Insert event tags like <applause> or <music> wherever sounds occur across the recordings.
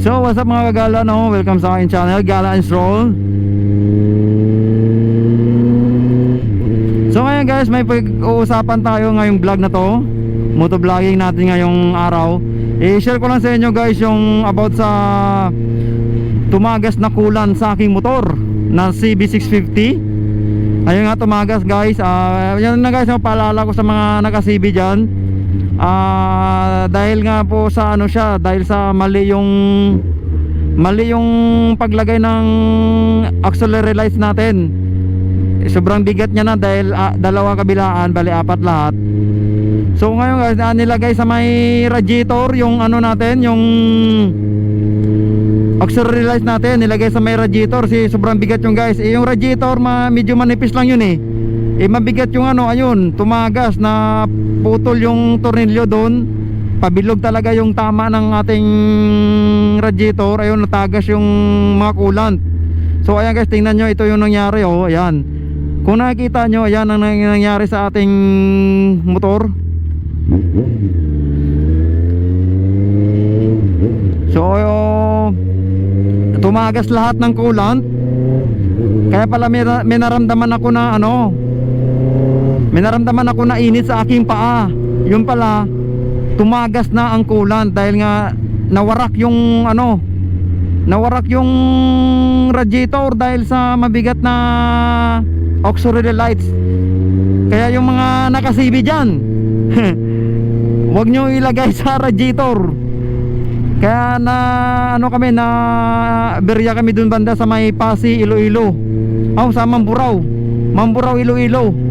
So what's up mga kagala no? Welcome sa aking channel Gala and Stroll. So ngayon guys may pag-uusapan tayo ngayong vlog na to. Motovlogging natin ngayong araw. I-share ko lang sa inyo guys yung about sa Tumagas na kulan sa aking motor Na CB650 Ayun nga tumagas guys. Ah, Yan na guys yung paalala ko sa mga naka-CB dyan Ah, dahil nga po sa ano siya, dahil sa mali yung mali yung paglagay ng auxiliary lights natin. Sobrang bigat niya na dahil ah, dalawa kabilaan, bali apat lahat. So ngayon guys, ah, nilagay sa may radiator yung ano natin, yung auxiliary lights natin, nilagay sa may radiator si sobrang bigat yung guys. Eh, yung radiator ma medyo manipis lang yun eh eh mabigat yung ano ayun tumagas na putol yung tornilyo doon. Pabilog talaga yung tama ng ating radiator. Ayun natagas yung mga coolant. So ayan guys tingnan nyo ito yung nangyari oh ayan. Kung nakikita nyo ayan ang nang- nangyari sa ating motor. So oh, tumagas lahat ng coolant. Kaya pala may, may naramdaman ako na ano may naramdaman ako na init sa aking paa. Yun pala Tumagas na ang coolant Dahil nga nawarak yung ano Nawarak yung radiator Dahil sa mabigat na Auxiliary lights. Kaya yung mga nakasibi dyan <laughs> Huwag nyo ilagay sa radiator. Kaya na ano kami na Berya kami dun banda sa may Pasi Iloilo. Oh sa Mamburao Mamburao Iloilo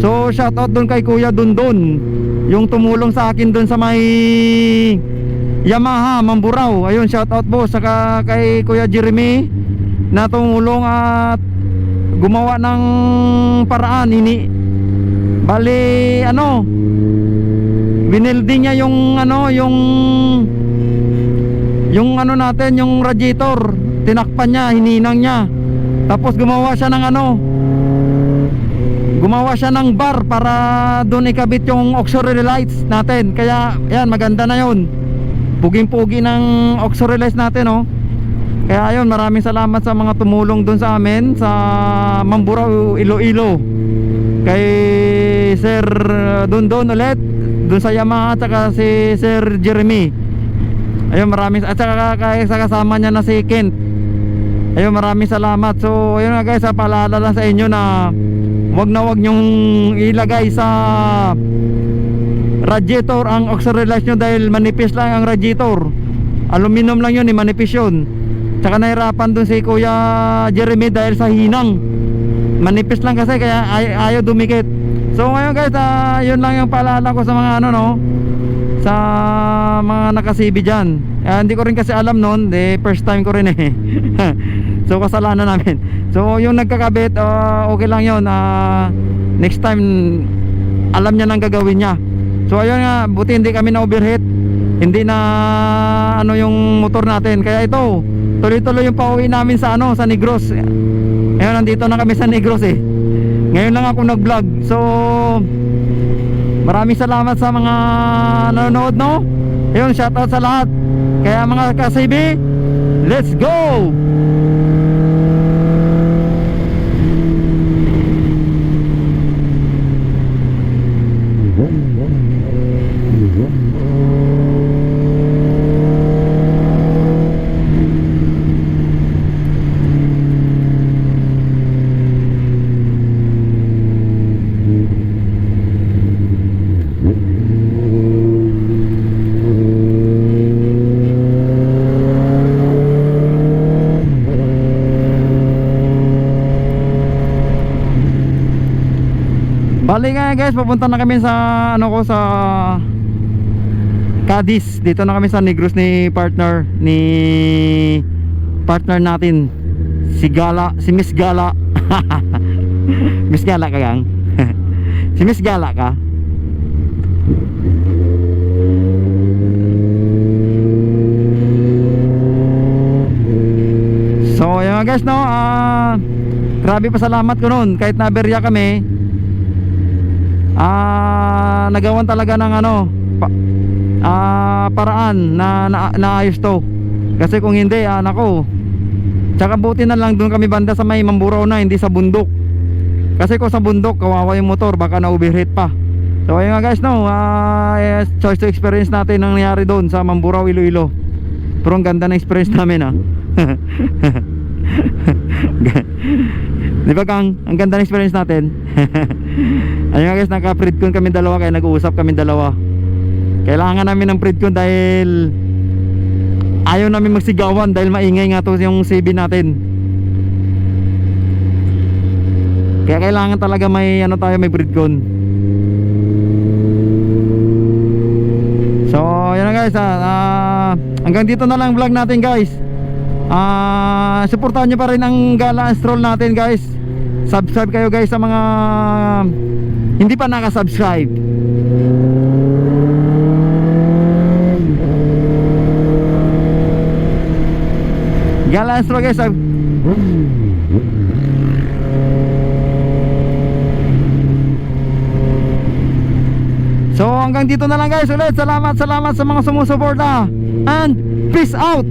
So shout out doon kay Kuya Dundon Yung tumulong sa akin doon sa may Yamaha Mamburao. Ayun shout out po. Saka kay Kuya Jeremy Na tumulong at Gumawa ng paraan. Hini Bali ano Binildi niya yung ano Yung Yung ano natin Yung radiator. Tinakpan niya Hininang niya. Tapos gumawa siya ng ano gumawa siya ng bar para doon ikabit yung auxiliary lights natin. Kaya yan maganda na yun. Puging pugi ng auxiliary lights natin oh. Kaya ayun maraming salamat sa mga tumulong doon sa amin sa Mamburao Iloilo. Kay Sir Dundon ulit doon sa Yamaha at si Sir Jeremy. Ayun maraming at saka kay sa kasama niya na si Kent. Ayun maraming salamat. So ayun nga guys ah, paalala lang sa inyo na wag na wag nyong ilagay sa radiator ang auxiliary lights nyo dahil manipis lang ang radiator. Aluminum lang yun eh manipis yun. Tsaka nahirapan dun si kuya Jeremy dahil sa hinang. Manipis lang kasi kaya ay ayaw dumikit. So ngayon guys ah, yun lang yung paalala ko sa mga ano no? Sa mga nakasibi dyan. Ah, hindi ko rin kasi alam noon eh, first time ko rin eh <laughs> so kasalanan namin. <laughs> So yung nagkakabit ah, okay lang yun. Ah, next time alam niya nang gagawin niya. So ayun nga buti hindi kami na overheat hindi na ano yung motor natin. Kaya ito tuloy-tuloy yung pauwi namin sa ano sa Negros. Ayun nandito na kami sa Negros eh. Ngayon lang ako nag vlog so Maraming salamat sa mga nanonood no? Ayun shoutout sa lahat. Kaya mga kasibi Let's go Bali nga guys, papunta na kami sa ano ko sa Cadiz. Dito na kami sa Negros ni partner ni partner natin si Gala, si Miss Gala. <laughs> Miss Gala ka gang? <laughs> si Miss Gala ka? So, yun guys, no, ah, grabe pasalamat ko noon kahit naberya kami. Ah, nagawan talaga ng ano, pa, ah, paraan na, na naayos to. Kasi kung hindi, anak ko. Tsaka buti na lang doon kami banda sa may Mamburao na, hindi sa bundok. Kasi kung sa bundok, kawawa yung motor, baka na-overheat pa. So ayun nga guys, no, ah, yes, choice to experience natin ang nangyari doon sa Mamburao, Iloilo. Pero ang ganda ng experience namin ah. <laughs> Di ba Kang? Ang ganda ng experience natin. <laughs> Ayun nga guys, naka-predcon kami dalawa kaya nag-uusap kami dalawa. Kailangan namin ng predcon dahil ayaw namin magsigawan dahil maingay nga to yung CB natin. Kaya kailangan talaga may ano tayo may predcon. So, yun na guys ah, ah, hanggang dito na lang vlog natin guys. Ah, suportahan niyo pa rin ang gala stroll natin guys. Subscribe kayo guys sa mga hindi pa naka-subscribe. Gala stroll guys. sub- So hanggang dito na lang guys ulit. Salamat salamat sa mga sumusuporta. And peace out.